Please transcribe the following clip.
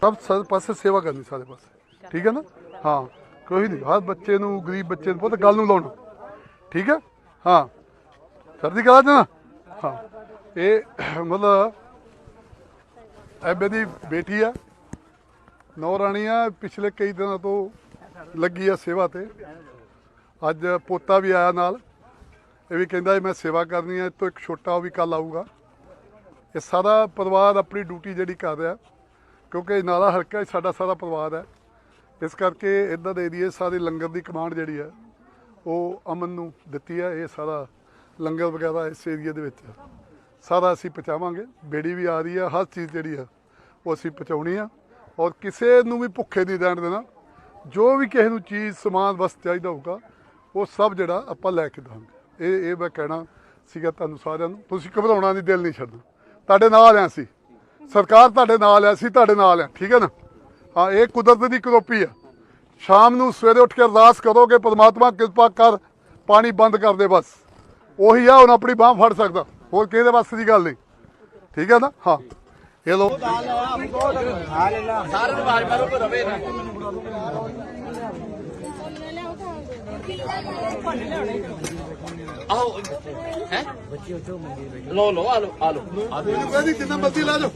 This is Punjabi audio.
ਸਭ ਸਾਰੇ ਪਾਸੇ ਸੇਵਾ ਕਰਨੀ ਸਾਰੇ ਪਾਸੇ। ਠੀਕ ਹੈ ਨਾ? ਹਾਂ, ਕੋਈ ਨਹੀਂ, ਹਰ ਬੱਚੇ ਨੂੰ, ਗਰੀਬ ਬੱਚੇ ਨੂੰ ਬਹੁਤ ਗੱਲ ਨੂੰ ਲਾਉਣਾ। ਠੀਕ ਹੈ? ਹਾਂ। ਸਰਦੀ ਕਰਾ ਦੇਣਾ? ਹਾਂ। ਇਹ ਮਤਲਬ ਐਬੇ ਦੀ ਬੇਟੀ ਆ। ਨੌ ਰਾਣੀ ਆ ਪਿਛਲੇ ਕਈ ਦਿਨਾਂ ਤੋਂ ਲੱਗੀ ਆ ਸੇਵਾ ਤੇ। ਅੱਜ ਪੋਤਾ ਵੀ ਆਇਆ ਨਾਲ। ਇਹ ਵੀ ਕਹਿੰਦਾ ਮੈਂ ਸੇਵਾ ਕਰਨੀ ਹੈ ਇਹ ਤੋਂ ਇੱਕ ਛੋਟਾ ਉਹ ਵੀ ਕੱਲ ਆਊਗਾ। ਇਹ ਸਾਰਾ ਪਰਿਵਾਰ ਆਪਣੀ ਡਿਊਟੀ ਜਿਹੜੀ ਕਰ ਰਿਹਾ। ਕਿਉਂਕਿ ਇਹ ਨਾਲਾ ਹਲਕਾ ਸਾਡਾ ਸਾਰਾ ਪਰਿਵਾਰ ਹੈ। ਇਸ ਕਰਕੇ ਇਦਾਂ ਦੇ ਏਰੀਏ ਸਾਰੇ ਲੰਗਰ ਦੀ ਕਮਾਂਡ ਜਿਹੜੀ ਹੈ, ਉਹ ਅਮਨ ਨੂੰ ਦਿੱਤੀ ਹੈ। ਇਹ ਸਾਰਾ ਲੰਗਰ ਵਗੈਰਾ ਇਸ ਏਰੀਏ ਦੇ ਵਿੱਚ ਸਾਰਾ ਅਸੀਂ ਪਹੁੰਚਾਵਾਂਗੇ। ਬੇੜੀ ਵੀ ਆ ਰਹੀ ਹੈ। ਹਰ ਚੀਜ਼ ਜਿਹੜੀ ਆ ਉਹ ਅਸੀਂ ਪਹੁੰਚਾਉਣੀ ਆ ਔਰ ਕਿਸੇ ਨੂੰ ਵੀ ਭੁੱਖੇ ਨਹੀਂ ਰਹਿਣ ਦੇਣਾ। ਜੋ ਵੀ ਕਿਸੇ ਨੂੰ ਚੀਜ਼, ਸਮਾਨ ਵਸ ਚਾਹੀਦਾ ਹੋਊਗਾ, ਉਹ ਸਭ ਜਿਹੜਾ ਆਪਾਂ ਲੈ ਕੇ ਦਵਾਂਗੇ। ਇਹ ਇਹ ਮੈਂ ਕਹਿਣਾ ਸੀਗਾ ਤੁਹਾਨੂੰ ਸਾਰਿਆਂ ਨੂੰ। ਤੁਸੀਂ ਘਬਰਾਉਣਾ ਨਹੀਂ, ਦਿਲ ਨਹੀਂ ਛੱਡਣਾ। ਤੁਹਾਡੇ ਨਾਲ ਆ ਸੀ ਸਰਕਾਰ ਤੁਹਾਡੇ ਨਾਲ ਆ ਅਸੀਂ ਤੁਹਾਡੇ ਨਾਲ ਆ ਠੀਕ ਹੈ ਨਾ? ਹਾਂ ਇਹ ਕੁਦਰਤ ਦੀ ਕਰੋਪੀ ਆ ਸ਼ਾਮ ਨੂੰ ਸਵੇਰੇ ਉੱਠ ਕੇ ਅਰਦਾਸ ਕਰੋਗੇ ਪਰਮਾਤਮਾ ਕਿਰਪਾ ਕਰ ਪਾਣੀ ਬੰਦ ਕਰ ਦੇ ਬਸ। ਉਹੀ ਆ ਹੁਣ ਆਪਣੀ ਬਾਹ ਫੜ ਸਕਦਾ। ਹੋਰ ਕਿਸੇ ਵਾਸਤੇ ਦੀ ਗੱਲ ਨਹੀਂ। ਠੀਕ ਹੈ ਨਾ? ਹਾਂ। ਇਹ ਲੋ ਆਹੋ ਹੈ? ਲੋ ਲੋ ਆ ਲੋ ਆ ਲੋ ਜਿੰਨਾ ਮਰਜ਼ੀ ਲਾ ਜਾਓ।